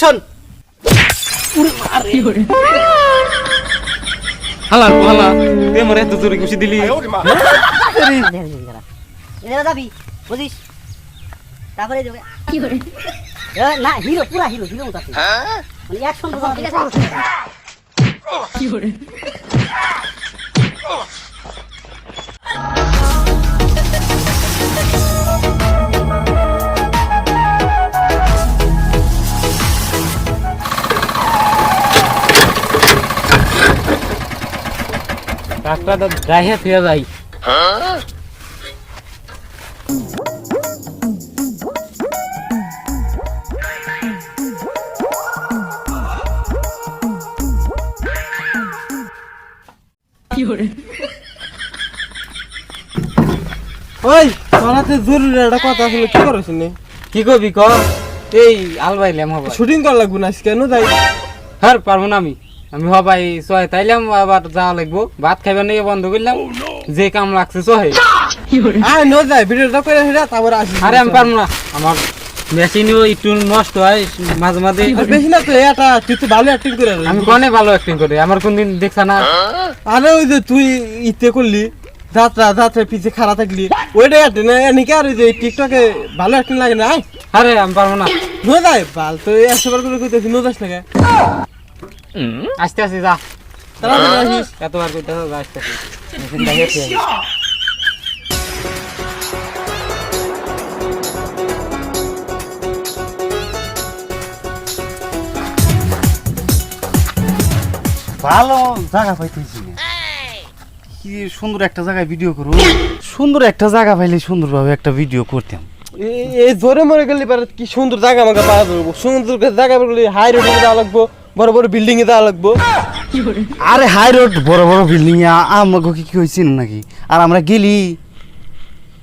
শোন। হালা হালা তুই আমার এত জোরে খুশি দিলি। যাবি বুঝিস? তারপরে যাবে এ, না হিরো পুরা হিরো হিরো মতো আছে। মানে অ্যাকশন ট্রাক্টরটা গায়ে ফিরে যাই ওই তোরাতে জরুরি একটা কথা ছিল কি করিস নি কি করবি ক? এই আলবাইলাম হবাই শুটিং করা লাগবো না কেন যাই। হ্যাঁ পারব না আমি। আমি হবাই সহায় তাইলাম আবার যাওয়া লাগবো। ভাত খাইবার নিয়ে বন্ধ করলাম। যে কাম লাগছে আয় ন ভিডিওটা করে হেরা তারপর আসি। আরে আমি পারব না। আমার মেশিনও একটু নষ্ট হয় মাঝে মাঝে। বেশি না তো এটা তুই তো ভালো অ্যাক্টিং করে আমি কনে ভালো অ্যাক্টিং করি? আমার কোনদিন দেখছ না। আরে ওই যে তুই ইতে করলি যাত্রা যাত্রা থাকলি ওইটা অ্যাক্টিং না আর ওই যে টিকটকে ভালো অ্যাক্টিং লাগে না আরে আমি পারব না। ন যাই ভালো তো একশো বার করে কইতেছি ন যাস না কে? আস্তে আস্তে যা। এতবার করতে হবে আস্তে আস্তে। মেশিনটা হেঁটে যাবে। ভালো জায়গা পাইতেছি কি সুন্দর একটা জায়গায় ভিডিও করব। সুন্দর একটা জায়গা পাইলে সুন্দরভাবে একটা ভিডিও করতাম। এই- এই জোরে মরে গেলে পারে কি সুন্দর জায়গা আমাকে পাওয়া যাব? সুন্দর জায়গা হাই রোডে যাওয়া লাগবো। বড় বড় বিল্ডিং এ লাগবো। আরে হাই রোড বড় বড় বিল্ডিং আমাকে কি কি হয়েছিল নাকি? আর আমরা গেলি।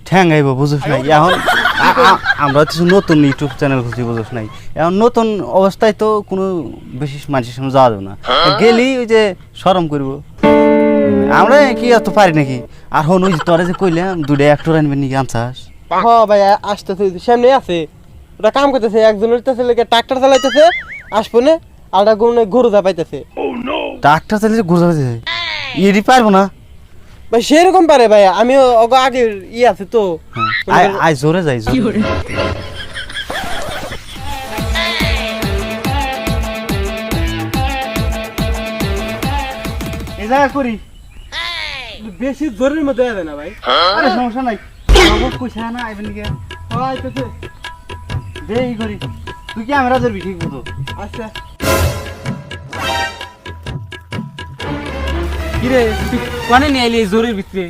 ঠ্যাঙ্গাইব বুঝোস নাই। এখন আমরা তো নতুন ইউটিউব চ্যানেল খুঁজছি বুঝোস নাই। এখন নতুন অবস্থায় তো কোনো বেশি মানুষের সামনে যাওয়া যাবে না। গেলি ওই যে সরম করব। আমরা কি এত পারি নাকি? আর হন ওই যে তোরা যে কইলাম দুটা অ্যাক্টর আনবেন নাকি আনসাস হ্যাঁ ভাই আসতেছে সামনে আছে। ওটা কাম করতেছে একজনের কাছে ট্রাক্টর চালাইতেছে আসব না। আলটা গুনে গরু চাপাইতেছে ডাক্তার চাইলে ঘুরতে পারছে ইডি পারব না? ভাই সেরকম পারে ভাই আমিও ওগো আগে ই আছে তো। হ্যাঁ, আয় আয় জোরে যাই জোরে। এই জায়গা করি। বেশি জোরের মধ্যে যাবে না ভাই। আরে সমস্যা নাই। আমার কইছা না আইবেন কি হ্যাঁ দে ই করি। তুই কি আমরা ধরবি ঠিক মতো আচ্ছা। কিরে কনে নিয়ে আইলি এই জোরের ভিতরে?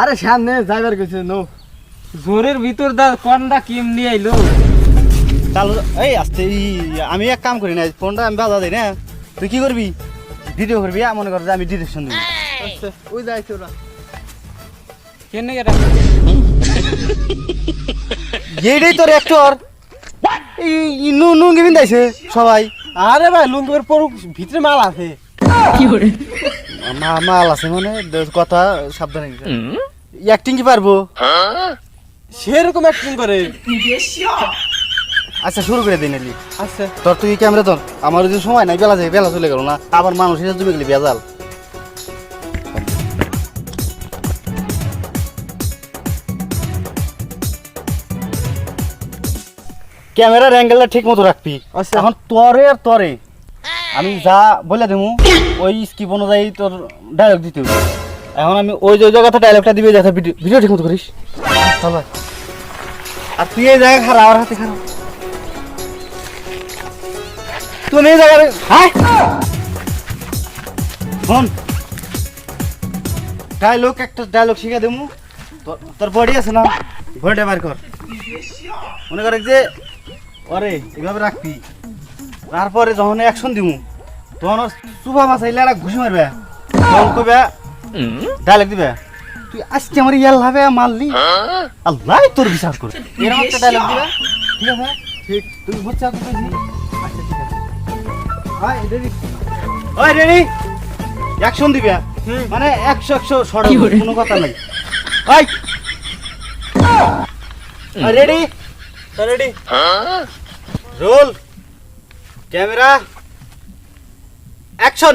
আরে সামনে যাইবার গেছে নো। জোরের ভিতর দা কোনটা কিম নিয়ে আইলো? চালু এই আস্তে ই আমি এক কাম করি না ফোনটা আমি বাজা দিই না। তুই কি করবি? ভিডিও করবি মনে কর যে আমি ডিরেকশন দিবি। আচ্ছা। ওই যাইছে ওরা। কেন এটা এইটাই তোর অ্যাক্টর এই নু নুঙ্গি বিন্দাইছে সবাই। আরে ভাই লুঙ্গের পর ভিতরে মাল আছে। মা- মাল আছে মানে কথা সাবধানে অ্যাক্টিং কি পারব? সেরকম অ্যাক্টিং করে। আচ্ছা শুরু করে দিই নালি আচ্ছা। তোর তুই ক্যামেরা ধর। আমার যদি সময় নাই বেলা যায় বেলা চলে গেল না। আবার মানুষ এসে জমে গেলি বেজাল। ক্যামেরার অ্যাঙ্গেলটা ঠিক মতো রাখবি। আচ্ছা। এখন তরে আর তরে। আমি যা বলে দেবো ওই স্কিপ অনুযায়ী তোর ডায়লগ দিতে হবে এখন আমি ওই যে জায়গাতে ডায়লগটা দিবি দেখা ভিডিও ভিডিও ঠিক মতো করিস। চলো আর তুই এই জায়গায় খারাপ আমার হাতে খারাপ। তুমি এই জায়গায় হাই! শোন। ডায়লগ একটা ডায়লগ শিখে দেবো। তোর- তোর বডি আছে না? বডিটা বার কর। মনে করে যে ওরে এভাবে রাখবি। তারপরে যখন অ্যাকশন দিব তখন ওর সুভা মাছাইলে একটা ঘুষি মারবে। তখন কবে? ডায়লগ দিবে। তুই আজকে আমার ইয়াল হবে মারলি। আল্লাহ তোর বিচার করে। এরকম একটা ডায়লগ দিবে। ঠিক আছে? ঠিক তুমি বুঝছ আচ্ছা ঠিক আছে। Hi ready. ওই রেডি। অ্যাকশন দিবে। মানে একশো একশো শর্ট কোনো কথা নাই। ওই। Ready. Ready. Roll. Camera. Action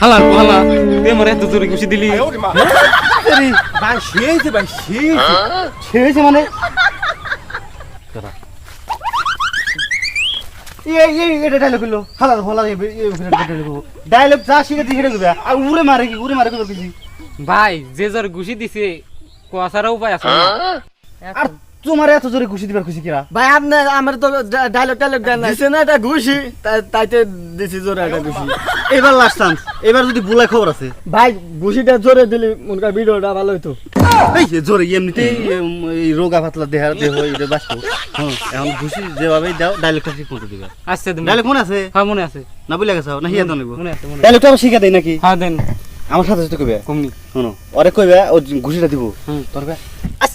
হালা হালা তুই আমার এত জোরে খুশি দিলি ভাই মানে এই এই এটা ডায়লগ হলো হালা হালা ডায়লগ যা শিখে সেটা করবে আর উড়ে মারে কি উড়ে মারে কি ভাই যে জোরে ঘুষি দিছে কুয়াশারও উপায় আছে আর তোমার এত জোরে ঘুষি দিবার খুশি কিরা? ভাই আপনি আমার তো ডায়লগ টাইলগ দেন না এটা ঘুষি? তাইতে দিছি জোরে একটা ঘুষি। এবার লাস্ট চান্স এবার যদি বুলাই খবর আছে। ভাই ঘুষিটা জোরে দিলি মনে কর ভিডিওটা ভালো হইতো। এই জোরে এমনিতেই এই রোগা পাতলা দেহ দেহ এটা বাঁচবো হ্যাঁ এখন ঘুষি যেভাবে দাও ডায়লগটা ঠিক মতো দিবে। আচ্ছা দেন। ডায়লগ মনে আছে? হ্যাঁ মনে আছে। না বুঝলে গেছো? না হিয়া দাও মনে আছে মনে আছে। ডায়লগটা আবার শিখা দেই নাকি? হ্যাঁ দেন। আমার সাথে সাথে কইবে? কমনি। শোনো ওরে কইবে ও ঘুষিটা দিব। হুম।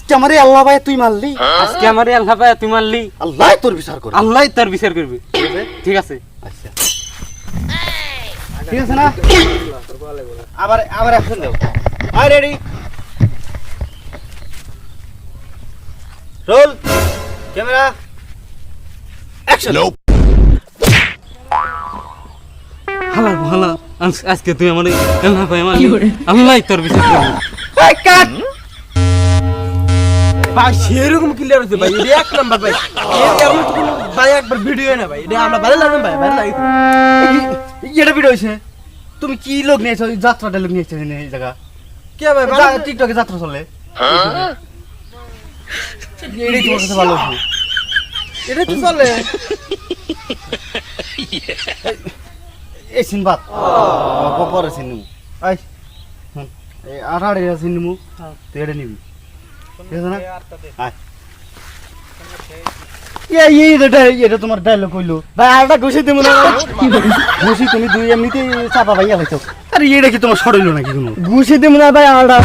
আজকে আমারে আল্লাহ ভাই তুই মারলি? আজকে আমার আল্লাহ পায় তুই মারলি। আল্লাহ তোর বিচার করে আল্লাহ তার বিচার করবে। ঠিক আছে। আচ্ছা। ঠিক আছে না? আবার আবার অ্যাকশন দাও আই রেডি। Roll camera. অ্যাকশন হালা হালা আজকে তুই আমার আল্লাহ পায় মারলি। আল্লাহ তোর বিচার করবে। কাট! ভাই সেরকম ক্লিয়ার হচ্ছে ভাই এটা এক নাম্বার ভাই। এর এর মতো কোনো ভাই একবার ভিডিও না ভাই এটা আমরা ভালো লাগবে ভাই ভালো লাগে এটা ভিডিও হইছে। তুমি কি লোক নিয়েছো যাত্রাটা লোক নিয়েছো এই জায়গা। কে ভাই টিকটকে যাত্রা চলে। এটাই তোমার কাছে ভালো হচ্ছে এটা তো চলে। এই সিনবাদ। পরে সিনমু। আই হুম এই সিনমু। তুই এটা নিবি। এটা তোমার ডায়লগ কইলো। ভাই আরেকটা ঘুষি দিব ঘুষি তুমি দুই এমনিতে চাপা ভাইয়া হইছো। আরে এটা কি তোমার সরইলো নাকি কোনো? ঘুষি দিব না ভাই আরেকটা।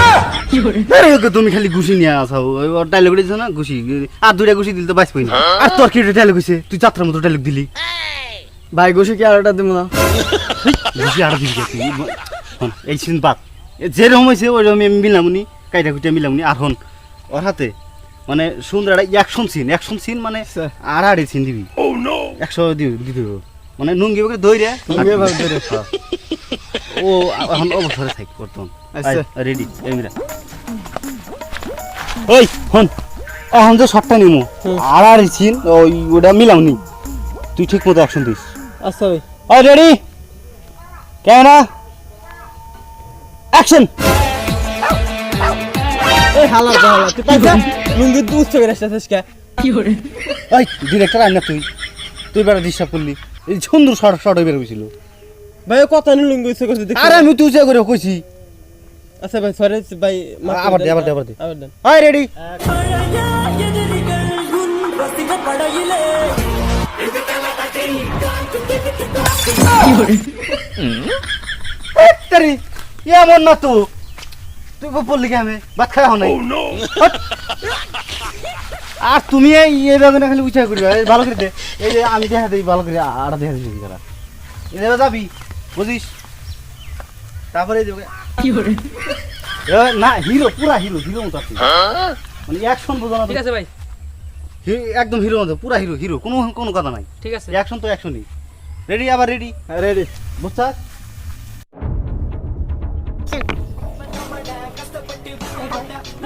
আরে ওকে তুমি খালি ঘুষি নিয়ে আসাও। ডায়লগ দিছো না? ঘুষি। আর দুইটা ঘুষি দিলে তো বাঁচ পাই না আর তোর কি ডায়লগ হইছে? তুই যাত্রার মতো ডায়লগ দিলি। ভাই ঘুষি কি আরেকটা দিব না? ঘুষি আর দিবি তুই এই সিন বাদ। যেরকম হয়েছে ওইরকম আমি মিলামুনি কাইটা কুইটা মিলামুনি। আর হন। ওর হাতে। মানে সুন্দর একটা অ্যাকশন সিন অ্যাকশন সিন মানে। আর আড়ে সিন দিবি। একশো দিবি দিতে হবে। মানে নুঙ্গি বকে দইরে লুঙ্গি ভাবে ধরে। ও এখন অবসরে থাক বর্তমান। আচ্ছা। রেডি এমিরা ওই হন এখন যে শটটা নিমু আর আর সিন ওই ওটা মিলামনি তুই ঠিক মতো অ্যাকশন দিস। আচ্ছা ভাই। ওই রেডি ক্যামেরা অ্যাকশন এই হালা হালা তুই পাইছা লুঙ্গি তুই উচ্চ করে আসছিস কে? ওই ডিরেক্টর আইনা তুই? তুই বেড়া ডিস্টার্ব করলি। এই সুন্দর শর্ট শর্ট হয়ে বেরোছিল ভাই কত নি লুঙ্গি উচ্চ করছিস দেখি। আরে আমি তুই করে কইছি। আচ্ছা ভাই সরি ভাই করে আবার দে। আবার দে, আবার দে। আবার রেডি তারি এমন না তো। তুই পড়লি কে আমি ভাত খাওয়া নাই। আর তুমি এই না খালি করবে ভালো করে দে। এই যে আমি দেখা দিই ভালো করে আর দেখা দিই তারা। এভাবে যাবি বুঝিস? তারপরে এই যে ওকে- এ, না হিরো পুরা হিরো হিরো মতো আছে। মানে অ্যাকশন বোঝো না ঠিক আছে ভাই। হি- একদম হিরো মতো পুরা হিরো হিরো কোনো কোনো কথা নাই। ঠিক আছে। অ্যাকশন তো অ্যাকশনই রেডি আবার রেডি রেডি বুঝছা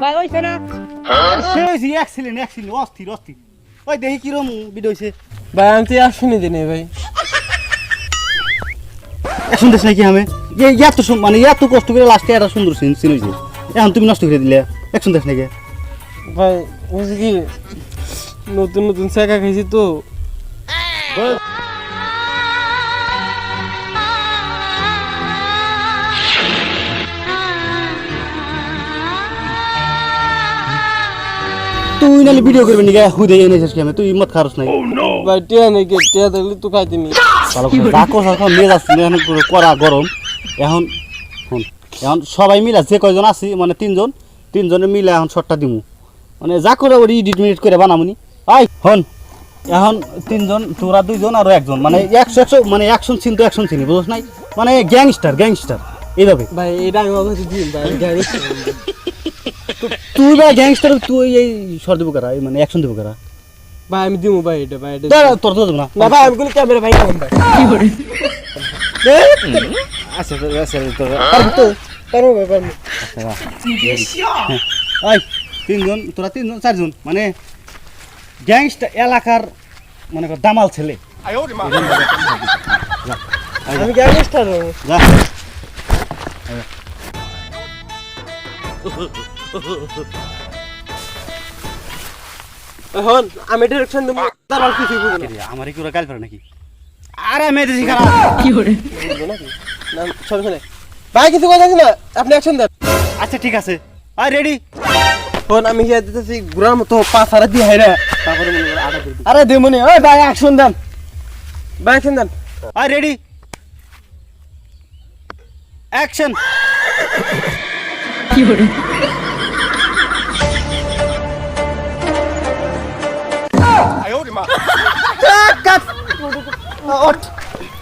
ভাই ওইছে না সেই এক্সিলেন্ট এক্সিলেন্ট অস্থির অস্থির। ওই দেখি কিরম ভিডিও হয়েছে ভাই আমি তো আর শুনি দিনে ভাই। অ্যাকশন দেশ নাকি আমি এত সু- মানে এত কষ্ট করে লাস্টে একটা সুন্দর সিন সিন হয়েছে এখন তুমি নষ্ট করে দিলে। অ্যাকশন দেশ নাকি। ভাই বুঝি কি নতুন নতুন শেখা খাইছি তো। তুই নালে ভিডিও করবি নি গায়ে হুদে এনেছিস কি আমি তুই মত খারস নাই ভাই টিয়া নেই কে? টিয়া দেখলে তো খাইতে নি। ভালো করে কর এখন নিয়ে যাচ্ছি এখন পুরো করা গরম। এখন শুন এখন সবাই মিলা যে কয়জন আছি মানে তিনজন তিনজনে মিলে এখন শটটা দিমু। মানে যা করে ওর ইডিট মিডিট করে বানামুনি আই হন এখন তিনজন তোরা দুইজন আর একজন। মানে একশো একশো মানে অ্যাকশন সিন তো অ্যাকশন সিনই বুঝছ নাই? মানে গ্যাংস্টার গ্যাংস্টার এইভাবে। ভাই এটা আমি ভাই জানি তুই বা গ্যাংস্টার তুই এই শর দেবো কারা? মানে অ্যাকশন দেবো কারা? ভাই আমি দিমু ভাই এটা ভাই এটা দাঁড়া, তোর তো দেবো না। না ভাই আমি কোনো ক্যামেরা ভাই। কম ভাই আচ্ছা তো- আচ্ছা তোর পারব তো পারব ভাই পারব। ওই তিনজন তোরা তিনজন চারজন মানে গ্যাংস্টার এলাকার মানে কর দামাল ছেলে। আমি গ্যাংস্টার যা। এখন আমি ডিরেকশন দেবো তার আর কিছু বুঝব না। আমার কি ওরা গাল পারে নাকি? আরে মেয়ে দিছি খারাপ। বুঝব নাকি? না শুনে ভাই কিছু কথা না? আপনি অ্যাকশন দেন। আচ্ছা ঠিক আছে। আর রেডি ফোন আমি হিয়া দিতেছি ঘুরার মতো পা সারা দিয়ে হাইরা। তারপরে মনে করে আটা দিবি আরে দেমনি ওই ভাই অ্যাকশন দেন। ভাই অ্যাকশন দেন। আর রেডি অ্যাকশন ওঠ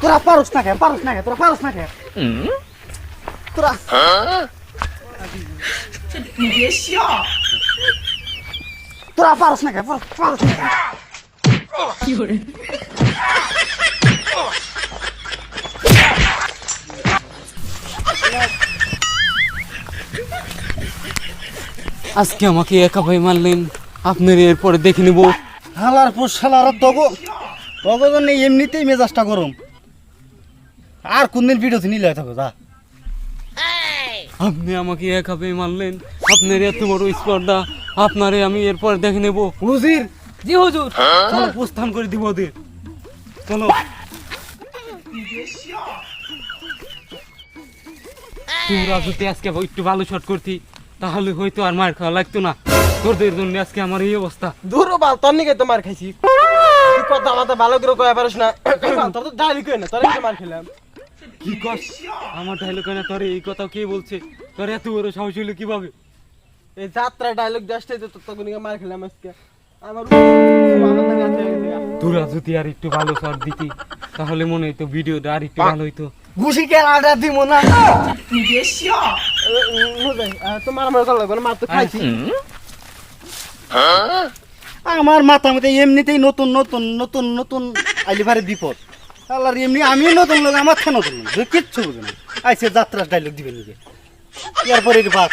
তোরা পারস না কে পারস না কে তোরা পারস না কে তোরা তোরা পারস না কে পারস পারস না কে? আজকে আমাকে একা ভাই মারলেন। আপনার এরপরে দেখে নেব। হালার পর শালার তব তব এমনিতেই মেজাজটা গরম। আর কোনদিন ভিডিওতে নিলে থাকো যা। আপনি আমাকে একা ভাই মারলেন আপনার এত বড় স্পর্ধা আপনারে আমি এরপরে দেখে নেব। হুজির! জি হুজুর। চলো প্রস্থান করে দিব ওদের। চলো। তোমরা যদি আজকে একটু ভালো শট করতি তাহলে হয়তো আর মার খাওয়া লাগতো না। তোদের জন্য আজকে আমার এই অবস্থা। দূর বাল তোর নিকে তো মার খাইছি। কথা মাথা ভালো করে কয়ে পারিস না তোর তো ডাইলি কই না তোর মার খেলাম কি কস আমার না তোর এই কথা কে বলছে তোর এত বড় সাহস হলো কীভাবে এই যাত্রা ডায়লগ জাস্ট তো তোর মার খেলাম আজকে আমার আমার হয়ে যদি আর একটু ভালো শট দিতি তাহলে মনে হইতো ভিডিওটা আর একটু ভালো হইতো ঘুষি কে আডা দিব না এ, উম, বুঝাই, আহ, তো মারামারি করা লাগবে না, মার তো খাইছি আমার মাথা মতো এমনিতেই নতুন নতুন নতুন নতুন আইলিভারে বিপদ। আল্লাহর এমনি আমি নতুন লোক, আমার থেকে নতুন লোক। কিচ্ছু বুঝে না। আইসে যাত্রার ডাইলগ দিবেন নিজে এরপরে বাদ।